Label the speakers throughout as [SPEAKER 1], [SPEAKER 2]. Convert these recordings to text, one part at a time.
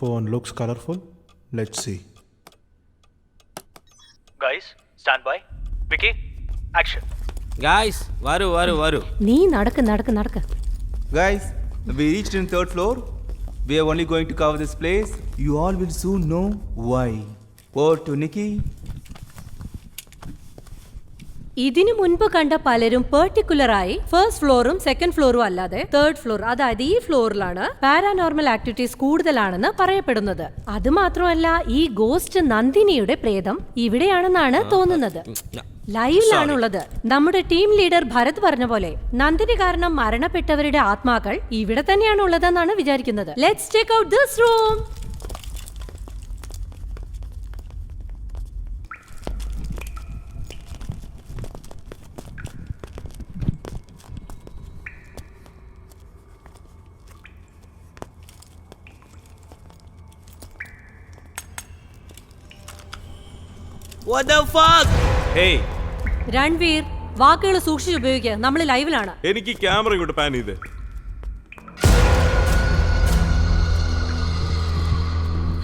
[SPEAKER 1] Phone looks colorful. Let's see.
[SPEAKER 2] Guys, stand by. Vicky, action.
[SPEAKER 3] Guys, varu varu varu.
[SPEAKER 4] நீ நடக்கு நடக்கு நடக்கு
[SPEAKER 5] Guys, we reached in third floor. We are only going to cover this place. You all will soon know why. Over to Nikki
[SPEAKER 4] ഇതിനു മുൻപ് കണ്ട പലരും പെർട്ടിക്കുലറായി first ഫ്ലോറും second ഫ്ലോറും അല്ലാതെ third floor അതായത് ഈ ഫ്ലോറിലാണ് പാരാനോർമൽ ആക്ടിവിറ്റീസ് കൂടുതലാണെന്ന് പറയപ്പെടുന്നത്. അത് മാത്രമല്ല ഈ ഗോസ്റ്റ് നന്ദിനിയുടെ പ്രേതം ഇവിടെയാണെന്നാണ് തോന്നുന്നത്. ലൈവിലാണുള്ളത്. നമ്മുടെ ടീം ലീഡർ ഭരത് പറഞ്ഞ പോലെ നന്ദിനി കാരണം മരണപ്പെട്ടവരുടെ ആത്മാക്കൾ ഇവിടെ തന്നെയാണ് ഉള്ളതെന്നാണ് വിചാരിക്കുന്നത്. Let's take out this room
[SPEAKER 6] hey
[SPEAKER 4] Ranveer വാക്കുകൾ സൂക്ഷിച്ച് ഉപയോഗിക്കുക. നമ്മൾ ലൈവിലാണ്.
[SPEAKER 6] എനിക്ക് ക്യാമറ ഇങ്ങോട്ട് പാൻ ചെയ്ത്.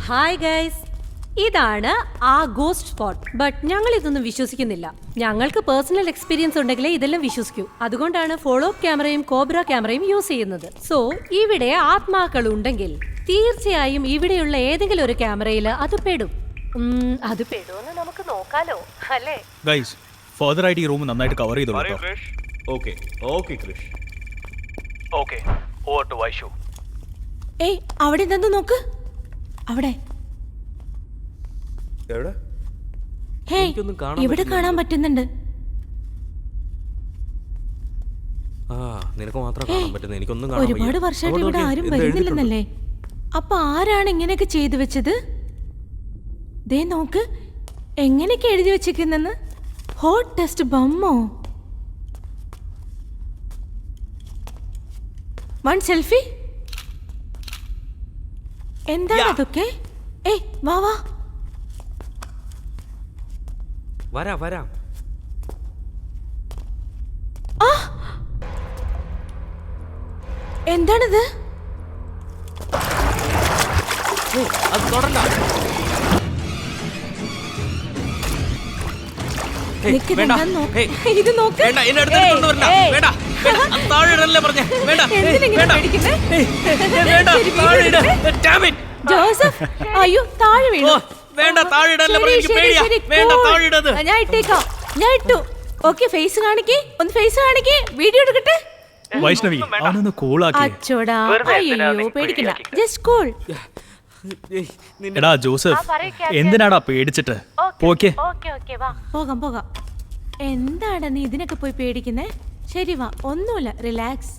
[SPEAKER 4] ഹായ് ഗൈസ് ഇതാണ് ആ ഗോസ്റ്റ് സ്പോട്ട് ബട്ട് ഞങ്ങൾ ഇതൊന്നും വിശ്വസിക്കുന്നില്ല. ഞങ്ങൾക്ക് പേഴ്സണൽ എക്സ്പീരിയൻസ് ഉണ്ടെങ്കിലേ ഇതെല്ലാം വിശ്വസിക്കൂ. അതുകൊണ്ടാണ് ഫോളോ അപ്പ് ക്യാമറയും കോബ്ര ക്യാമറയും യൂസ് ചെയ്യുന്നത്. സോ ഇവിടെ ആത്മാക്കൾ ഉണ്ടെങ്കിൽ തീർച്ചയായും ഇവിടെയുള്ള ഏതെങ്കിലും ഒരു ക്യാമറയിൽ അത് പെടും. അത് പെടുമെന്ന് നമുക്ക് നോക്കാലോ അല്ലേ?
[SPEAKER 7] ഗൈസ് ഫർദർ ആയിട്ട് ഈ റൂം നന്നായിട്ട് കവർ ചെയ്തോളൂ
[SPEAKER 2] പറയൂ
[SPEAKER 7] കേട്ടോ.
[SPEAKER 2] Krish
[SPEAKER 6] okay okay Krish
[SPEAKER 2] okay over to Vaishu
[SPEAKER 8] hey അവിടെ എന്തെന്ന് നോക്ക്? അവിടെ.
[SPEAKER 6] എവിടെ?
[SPEAKER 8] ഹേയ്
[SPEAKER 3] എനിക്കൊന്നും കാണാൻ
[SPEAKER 8] ഇവിടെ കാണാൻ പറ്റുന്നുണ്ട്.
[SPEAKER 3] ആ നിനക്ക് മാത്രം കാണാൻ പറ്റുന്നത്. എനിക്കൊന്നും കാണാൻ
[SPEAKER 8] ഒരുപാട്. വർഷമായിട്ട് ഇവിടെ ആരും വരുന്നില്ലെന്നല്ലേ? അപ്പൊ ആരാണ് ഇങ്ങനെയൊക്കെ ചെയ്തു വെച്ചത്? ദേ നോക്ക് എങ്ങനെയൊക്കെ എഴുതി വെച്ചിരിക്കുന്നെന്ന് ഹോട്ട് ടെസ്റ്റ് ബമ്മോ വൺ സെൽഫി എന്താണ് അതൊക്കെ? ഏയ് വാ വാ.
[SPEAKER 3] വരാ വരാം.
[SPEAKER 8] എന്താണിത്?
[SPEAKER 3] ഏയ്, അത് തൊടണ്ട.
[SPEAKER 8] നിക്ക്
[SPEAKER 3] വേണ്ട.
[SPEAKER 8] ഇതെന്താന്ന് നോക്ക്.
[SPEAKER 3] ഏയ്,
[SPEAKER 8] ഇത് നോക്ക്.
[SPEAKER 3] വേണ്ട എന്നെ അടുത്ത് കൊണ്ടുവരണ്ട.
[SPEAKER 8] ഏയ്.
[SPEAKER 3] വേണ്ട വേണ്ട. അത് താഴെ ഇടല്ലേ പറഞ്ഞേ. വേണ്ട
[SPEAKER 8] എന്തിനിങ്ങനെ
[SPEAKER 3] വേണ്ട.
[SPEAKER 8] പേടിക്കുന്നെ?
[SPEAKER 3] വേണ്ട
[SPEAKER 8] ശരി,
[SPEAKER 3] താഴെ ഇട.
[SPEAKER 8] വീട്
[SPEAKER 3] Damn it.
[SPEAKER 8] ജോസഫ് അയ്യോ താഴെ
[SPEAKER 3] ഓ,
[SPEAKER 8] വീണു
[SPEAKER 3] വേണ്ട താഴെ ഇടല്ലേ
[SPEAKER 8] ശരി,
[SPEAKER 3] എനിക്ക്
[SPEAKER 8] ശരി,
[SPEAKER 3] പേടിയാ.
[SPEAKER 8] ശരി,
[SPEAKER 3] വേണ്ട
[SPEAKER 8] cool.
[SPEAKER 3] താഴെ ഇടത്
[SPEAKER 8] ആ, ഞാൻ ഇട്ടേക്കാം. ഞാൻ ഇട്ടു. ഓക്കെ ഫേസ് കാണിക്കേ. ഒന്ന് ഫേസ് കാണിക്കേ. വീഡിയോ എടുക്കട്ടെ?
[SPEAKER 7] വൈഷ്ണവി അവനൊന്ന് കൂളാക്കി
[SPEAKER 8] അച്ചോടാ
[SPEAKER 2] വെറുതെ എന്തിനാ
[SPEAKER 8] അയ്യോ
[SPEAKER 2] നീ
[SPEAKER 8] പേടിക്കണ്ട
[SPEAKER 2] പേടിയാക്കിയത്?
[SPEAKER 8] ജസ്റ്റ് കൂൾ
[SPEAKER 7] എടാ ജോസഫ് എന്തിനാടാ പേടിച്ചിട്ട്? പോക്കേ.
[SPEAKER 8] പോകാം പോകാം. എന്താണ് നീ ഇതിനൊക്കെ പോയി പേടിക്കുന്നേ? ശരി വാ. ഒന്നുമില്ല റിലാക്സ്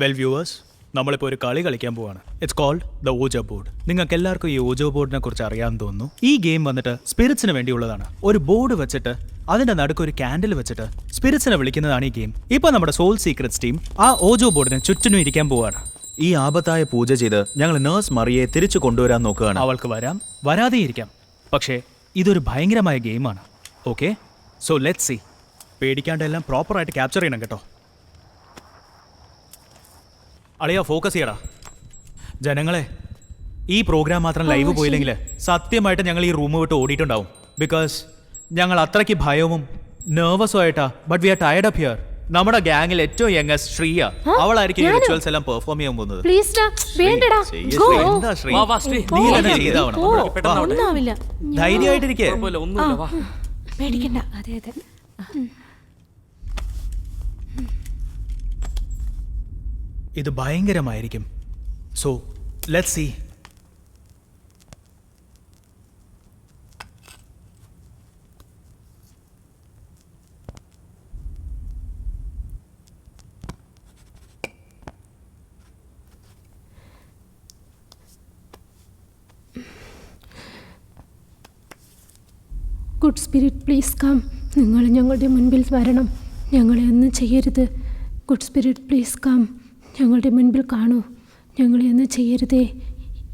[SPEAKER 7] വെൽ വ്യൂവേഴ്സ് നമ്മളിപ്പോൾ ഒരു കളി കളിക്കാൻ പോവാണ്. It's called the ouija board നിങ്ങൾക്ക് എല്ലാവർക്കും ഈ ഓജോ ബോർഡിനെ കുറിച്ച് അറിയാമെന്ന് തോന്നുന്നു. ഈ ഗെയിം വന്നിട്ട് സ്പിരിറ്റ്സിന് വേണ്ടിയുള്ളതാണ്. ഒരു ബോർഡ് വെച്ചിട്ട് അതിന്റെ നടുക്ക് ഒരു കാൻഡിൽ വെച്ചിട്ട് സ്പിരിറ്റ്സിനെ വിളിക്കുന്നതാണ് ഈ ഗെയിം ഇപ്പൊ നമ്മുടെ സോൾ സീക്രറ്റ്സ് ടീം ആ ഓജോ ബോർഡിനെ ചുറ്റിനും ഇരിക്കാൻ പോവാണ്.
[SPEAKER 9] ഈ ആപത്തായ പൂജ ചെയ്ത് ഞങ്ങൾ നേഴ്സ് മറിയെ തിരിച്ചു കൊണ്ടുവരാൻ നോക്കുകയാണ്.
[SPEAKER 7] അവൾക്ക് വരാം വരാതെ ഇരിക്കാം. പക്ഷേ ഇതൊരു ഭയങ്കരമായ ഗെയിമാണ് ഓക്കെ സോ ലെറ്റ് സി പേടിക്കാണ്ട് എല്ലാം പ്രോപ്പറായിട്ട് ക്യാപ്ചർ ചെയ്യണം കേട്ടോ. അളിയാ ഫോക്കസ് ചെയ്യടാ. ജനങ്ങളെ ഈ പ്രോഗ്രാം മാത്രം ലൈവ് പോയില്ലെങ്കിൽ സത്യമായിട്ട് ഞങ്ങൾ ഈ റൂം വിട്ട് ഓടിയിട്ടുണ്ടാവും. ബിക്കോസ് ഞങ്ങൾ അത്രയ്ക്ക് ഭയവും നെർവസും ആയിട്ടാ but we are tired up here നമ്മുടെ ഗ്യാങ്ങിൽ ഏറ്റവും യങ്ങസ്റ്റ് ശ്രീയ. അവളായിരിക്കും ഈ റിച്വൽസ് എല്ലാം പെർഫോം ചെയ്യാൻ പോകുന്നത്.
[SPEAKER 4] പ്ലീസ് വേണ്ടടാ.
[SPEAKER 9] എന്താ ശ്രീ?
[SPEAKER 3] വാ, വാ, ശ്രീ.
[SPEAKER 7] നീ തന്നെ ചെയ്താവണം
[SPEAKER 8] ഒന്നാവില്ല
[SPEAKER 7] ധൈര്യമായിട്ടിരിക്കേ.
[SPEAKER 3] ഒന്നുമില്ല വാ.
[SPEAKER 8] പേടിക്കണ്ട.
[SPEAKER 4] അതെ അതെ.
[SPEAKER 7] ഇത് ഭയങ്കരമായിരിക്കും. So let see
[SPEAKER 10] good spirit please come നിങ്ങൾ ഞങ്ങളുടെ മുൻപിൽ വരണം. ഞങ്ങളെ ഒന്നും ചെയ്യരുത്. ഗുഡ് സ്പിരിറ്റ് പ്ലീസ് കം ഞങ്ങളുടെ മുൻപിൽ കാണൂ. ഞങ്ങളെ ഒന്നും ചെയ്യരുതേ.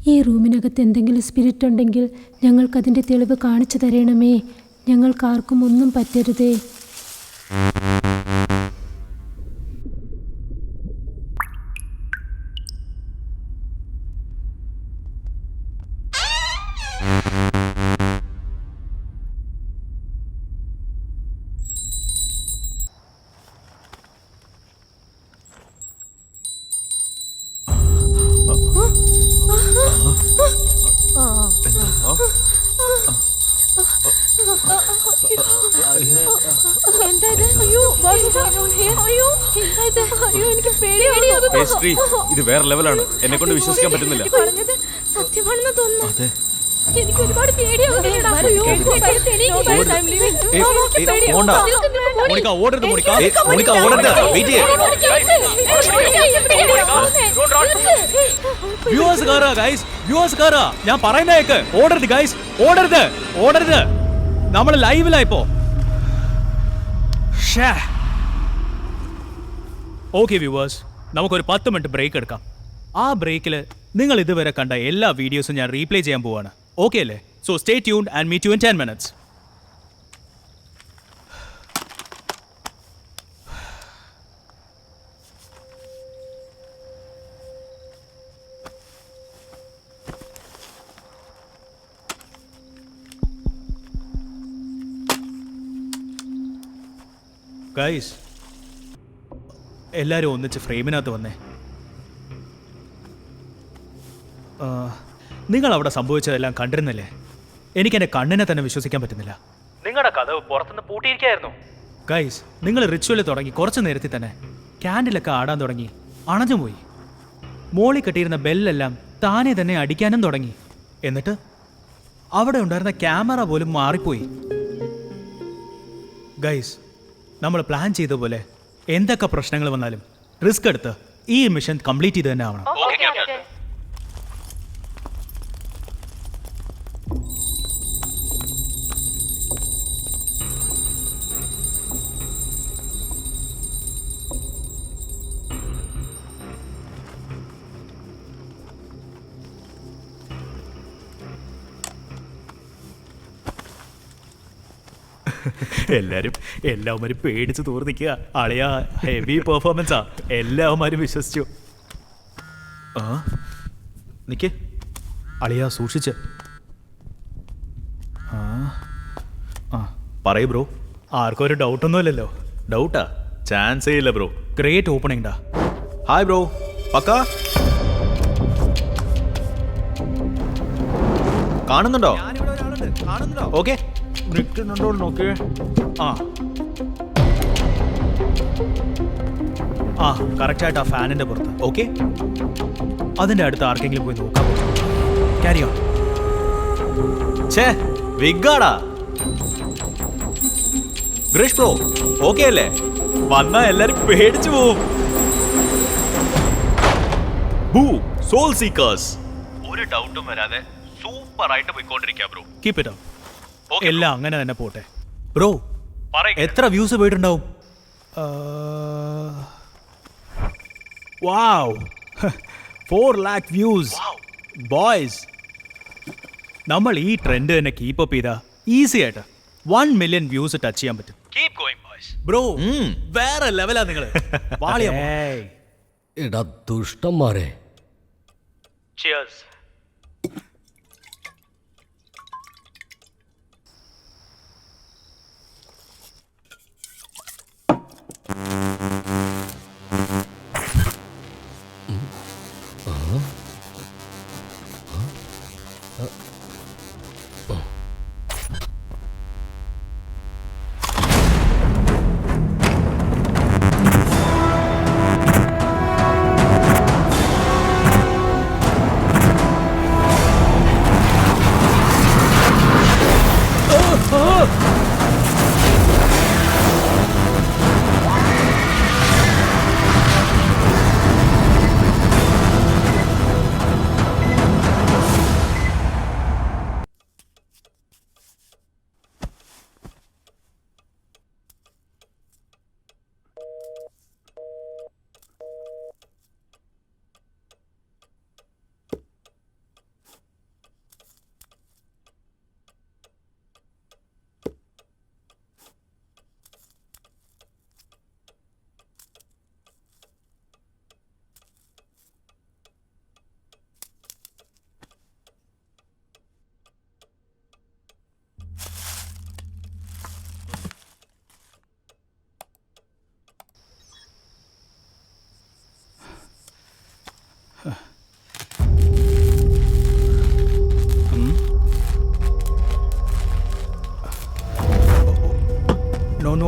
[SPEAKER 10] ഈ റൂമിനകത്ത് എന്തെങ്കിലും സ്പിരിറ്റ് ഉണ്ടെങ്കിൽ ഞങ്ങൾക്കതിന്റെ തെളിവ് കാണിച്ചു തരണമേ. ഞങ്ങൾക്കാർക്കും ഒന്നും പറ്റരുതേ.
[SPEAKER 8] ഇത്
[SPEAKER 6] വേറെ ലെവലാണ് എന്നെ കൊണ്ട് വിശ്വസിക്കാൻ പറ്റുന്നില്ല
[SPEAKER 8] പറഞ്ഞത് സത്യമാണെന്ന് തോന്നുന്നു എനിക്ക് ഒരുപാട്
[SPEAKER 7] ഞാൻ പറയുന്നേക്ക് ഓടരുത് ഗൈസ് ഓടരുത് ഓടരുത് നമ്മൾ ലൈവിലായിപ്പോ ഓക്കെ വ്യൂവേഴ്സ് നമുക്കൊരു പത്ത് മിനിറ്റ് ബ്രേക്ക് എടുക്കാം. ആ ബ്രേക്കിൽ നിങ്ങൾ ഇതുവരെ കണ്ട എല്ലാ വീഡിയോസും ഞാൻ റീപ്ലേ ചെയ്യാൻ പോവാണ്. ഓക്കെ അല്ലേ? So stay tune and meet you in ten minutes guys എല്ലാവരും ഒന്നിച്ച് ഫ്രെയിമിനകത്ത് വന്നേ. നിങ്ങൾ അവിടെ സംഭവിച്ചതെല്ലാം കണ്ടിരുന്നില്ലേ? എനിക്ക് എന്റെ കണ്ണിനെ തന്നെ വിശ്വസിക്കാൻ പറ്റുന്നില്ല. നിങ്ങളുടെ കഥ പുറത്തുനിന്ന് പൂട്ടിയിരിക്കായിരുന്നു. ഗൈസ് നിങ്ങൾ റിച്വൽ തുടങ്ങി കുറച്ച് നേരത്തിൽ തന്നെ ക്യാൻഡിലൊക്കെ ആടാൻ തുടങ്ങി. അണഞ്ഞു പോയി. മോളി കെട്ടിയിരുന്ന ബെല്ലെല്ലാം താനെ തന്നെ അടിക്കാനും തുടങ്ങി. എന്നിട്ട് അവിടെ ഉണ്ടായിരുന്ന ക്യാമറ പോലും മാറിപ്പോയി. ഗൈസ് നമ്മൾ പ്ലാൻ ചെയ്ത പോലെ എന്തൊക്കെ പ്രശ്നങ്ങൾ വന്നാലും റിസ്ക് എടുത്ത് ഈ മിഷൻ കംപ്ലീറ്റ് ചെയ്ത് തന്നെ ആവണം. എല്ലാരും എല്ലാവരും പേടിച്ച് തൂർന്നിക്കുക അളിയ ഹെവി പെർഫോമൻസാ എല്ലാവരും വിശ്വസിച്ചു.
[SPEAKER 9] ആ നിക്ക്.
[SPEAKER 7] അളിയ സൂക്ഷിച്ച്.
[SPEAKER 9] ആ ആ പറയൂ ബ്രോ.
[SPEAKER 7] ആർക്കും ഒരു ഡൗട്ടൊന്നുമില്ലല്ലോ
[SPEAKER 9] ഡൗട്ടാ ചാൻസേ ഇല്ല ബ്രോ.
[SPEAKER 7] ഗ്രേറ്റ് ഓപ്പണിംഗ് ഡാ
[SPEAKER 9] ഹായ് ബ്രോ. പക്ക. കാണുന്നുണ്ടോ? ഓക്കെ
[SPEAKER 7] നിൽക്കുന്നുണ്ടോ നോക്ക് ആ ആ കറക്റ്റായിട്ട് ആ ഫാനിന്റെ പുറത്ത്.
[SPEAKER 9] ഓക്കെ
[SPEAKER 7] അതിന്റെ അടുത്ത് ആർക്കെങ്കിലും പോയി നോക്കാം. ക്യാരിയോ
[SPEAKER 9] ഛേ വിഗാടാ ഗ്രേഷ് ബ്രോ ഓക്കെ അല്ലേ? വന്നാ എല്ലാരും പേടിച്ചു പോവും. ബൂ സോൾ സീക്കേഴ്സ് ഒരു ഡൗട്ടും വരാതെ സൂപ്പർ ആയിട്ട് പോയിക്കൊണ്ടിരിക്കാം ബ്രോ
[SPEAKER 7] കീപ് ഇറ്റ്
[SPEAKER 9] Okay,
[SPEAKER 7] എല്ലാം അങ്ങനെ തന്നെ പോട്ടെ.
[SPEAKER 9] ബ്രോ
[SPEAKER 7] എത്ര വ്യൂസ് പോയിട്ടുണ്ടാവും? Wow. Four lakh views boys നമ്മൾ ഈ ട്രെൻഡ് തന്നെ കീപ്പ് അപ്പ് ചെയ്താ ഈസി ആയിട്ട് വൺ മില്യൺ വ്യൂസ് ടച്ച് ചെയ്യാൻ പറ്റും. കീപ് ഗോയിങ് ബോയ്സ് ബ്രോ വേറെ ലെവലാ നിങ്ങൾ
[SPEAKER 3] എടാ ദുഷ്ടന്മാരെ.
[SPEAKER 7] Cheers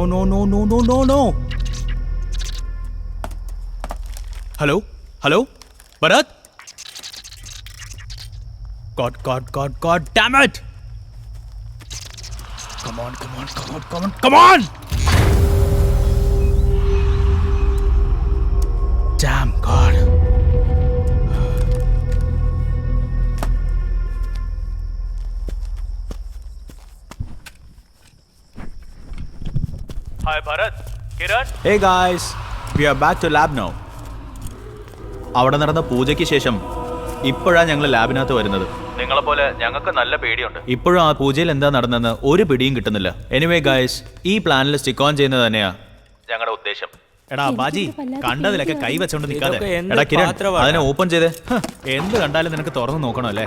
[SPEAKER 9] no, no, no, no, no, no, no. Hello? Hello? Bharat? God, God, God, God, damn it! Come on, come on, come on, come on, come on! Damn, God.
[SPEAKER 7] Hi, Kiran?
[SPEAKER 9] Hey guys we are back to lab now അവിടെ നടന്ന പൂജയ്ക്ക് ശേഷം ഇപ്പോഴാണ് ഞങ്ങൾ ലാബിനകത്ത് വരുന്നത്.
[SPEAKER 7] നിങ്ങളെ പോലെ ഞങ്ങൾക്ക് നല്ല പേടിയുണ്ട്.
[SPEAKER 9] ഇപ്പോഴും ആ പൂജയിൽ എന്താ നടന്നെന്ന് ഒരു പിടിയും കിട്ടുന്നില്ല. എനിവേ ഗായ്സ് ഈ പ്ലാനിൽ സ്റ്റിക്ക് ഓൺ ചെയ്യുന്നത് തന്നെയാ.
[SPEAKER 7] ഞങ്ങളുടെ ഉദ്ദേശം.
[SPEAKER 9] എടാ ബാജി കണ്ടതിലൊക്കെ കൈ വെച്ചോണ്ട് നിൽക്കാതെ.
[SPEAKER 6] ഇതൊക്കെ എന്ത്
[SPEAKER 9] എടാ കിരൺ
[SPEAKER 6] പാത്രമാണ്?
[SPEAKER 9] അതിനെ ഓപ്പൺ ചെയ്തേ. ഹ്, എന്ത് കണ്ടാലും നിനക്ക് തുറന്നു നോക്കണം അല്ലേ?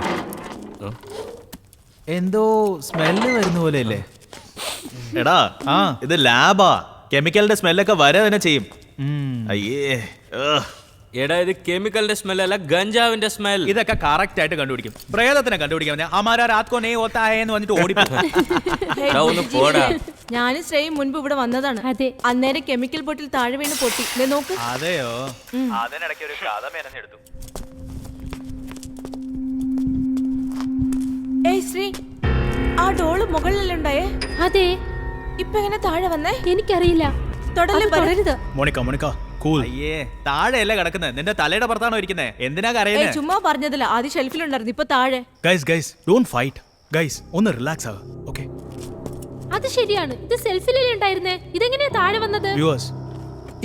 [SPEAKER 9] എന്തോ സ്മെല്ല് വരുന്ന പോലെ അല്ലേ എടാ ആ. ഇത് ലാബാ. കെമിക്കലിന്റെ സ്മെല്ലൊക്കെ വരെ തന്നെ ചെയ്യും. അയ്യേ
[SPEAKER 6] എടാ ഇത് കെമിക്കലിന്റെ സ്മെൽ അല്ല ഗഞ്ചാവിന്റെ സ്മെൽ.
[SPEAKER 9] ഇതൊക്കെ കറക്റ്റ് ആയിട്ട് കണ്ടുപിടിക്കും. പ്രേതത്തിനെ കണ്ടുപിടിക്കാൻ പറഞ്ഞാൽ അമാരാ രാത്കോ നെയ് ഓത്തായെന്ന് വന്നിട്ട് ഓടിപ്പോടാ
[SPEAKER 6] ഒന്ന് പോടാ.
[SPEAKER 8] ഞാനും ശ്രേയും മുൻപ് ഇവിടെ വന്നതാണ്.
[SPEAKER 10] അതെ.
[SPEAKER 8] അന്നേരം കെമിക്കൽ ബോട്ടിൽ താഴെ വീണ് പൊട്ടി. നോക്ക്.
[SPEAKER 9] അതെയോ?
[SPEAKER 7] അതിനിടയ്ക്ക് ഒരു കഥ മെനഞ്ഞെടുത്തു
[SPEAKER 8] മുകളിലല്ലേ
[SPEAKER 10] അതെ.
[SPEAKER 8] ഇപ്പൊ എങ്ങനെ താഴെ വന്നേ?
[SPEAKER 10] എനിക്കറിയില്ല.
[SPEAKER 9] Monica Monica cool. അയ്യേ താഴെയല്ലേ കിടക്കുന്നത് നിന്റെ തലയുടെ പുറത്താണോ ഇരിക്കുന്നത് എന്തിനാ
[SPEAKER 8] ഏയ്
[SPEAKER 9] കരയുന്നത്
[SPEAKER 8] ചുമ്മാ പറഞ്ഞതല്ല ആദ്യം ഷെൽഫിലുണ്ടായിരുന്നു ഇപ്പൊ താഴെ.
[SPEAKER 9] Guys guys don't fight guys ഒന്ന് റിലാക്സ് ആവുക ഓക്കെ
[SPEAKER 10] അത് ശരിയാണ്. ഇത് സെൽഫിലല്ലേ ഉണ്ടായിരുന്നേ? ഇതെങ്ങനെയാ താഴെ വന്നത്?
[SPEAKER 9] വ്യൂവേഴ്സ്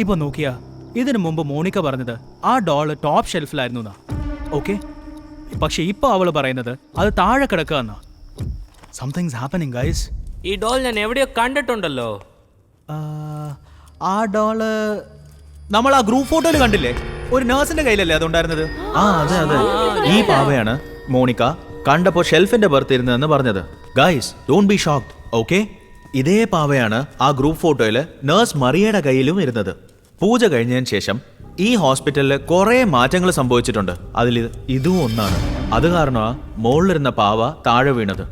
[SPEAKER 9] ഇപ്പൊ നോക്കിയാ ഇതിനു മുമ്പ് മോണിക്ക പറഞ്ഞത് ആ ഡോൾ ടോപ്പ് ഷെൽഫിലായിരുന്നു എന്നാ ഓക്കെ പക്ഷെ ഇപ്പൊ അവൾ പറയുന്നത് അത് താഴെ കിടക്കുക എന്നാ സംതിങ്സ് ഹാപ്പനിങ് ഗൈസ്
[SPEAKER 6] ഈ ഡോൾ ഞാൻ എവിടെയോ കണ്ടിട്ടുണ്ടല്ലോ.
[SPEAKER 9] ആ ഡോൾ നമ്മൾ ആ ഗ്രൂപ്പ് ഫോട്ടോയിൽ കണ്ടില്ലേ? ഒരു നേഴ്സിന്റെ കയ്യിലല്ലേ അതുണ്ടായിരുന്നത്? ആ അതെ അതെ. ഈ പാവയാണ് മോണിക്ക കണ്ടപ്പോ ഷെൽഫിന്റെ പുറത്തിരുന്നതെന്ന് പറഞ്ഞത്. Guys don't be shocked okay ഇതേ പാവയാണ് ആ ഗ്രൂപ്പ് ഫോട്ടോയിൽ നേഴ്സ് മറിയയുടെ കയ്യിലും ഇരുന്നത്. പൂജ കഴിഞ്ഞതിന് ശേഷം ഈ ഹോസ്പിറ്റലിൽ കുറേ മാറ്റങ്ങൾ സംഭവിച്ചിട്ടുണ്ട്. അതിൽ ഇത് ഇതും ഒന്നാണ്. അത് കാരണമാ മുകളിലിരുന്ന പാവ താഴെ വീണത്.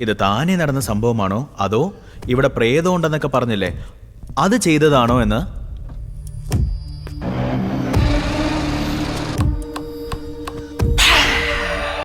[SPEAKER 9] ഇത് താനേ നടന്ന സംഭവമാണോ? അതോ ഇവിടെ പ്രേതമുണ്ടെന്നൊക്കെ പറഞ്ഞില്ലേ? അത് ചെയ്തതാണോ എന്ന്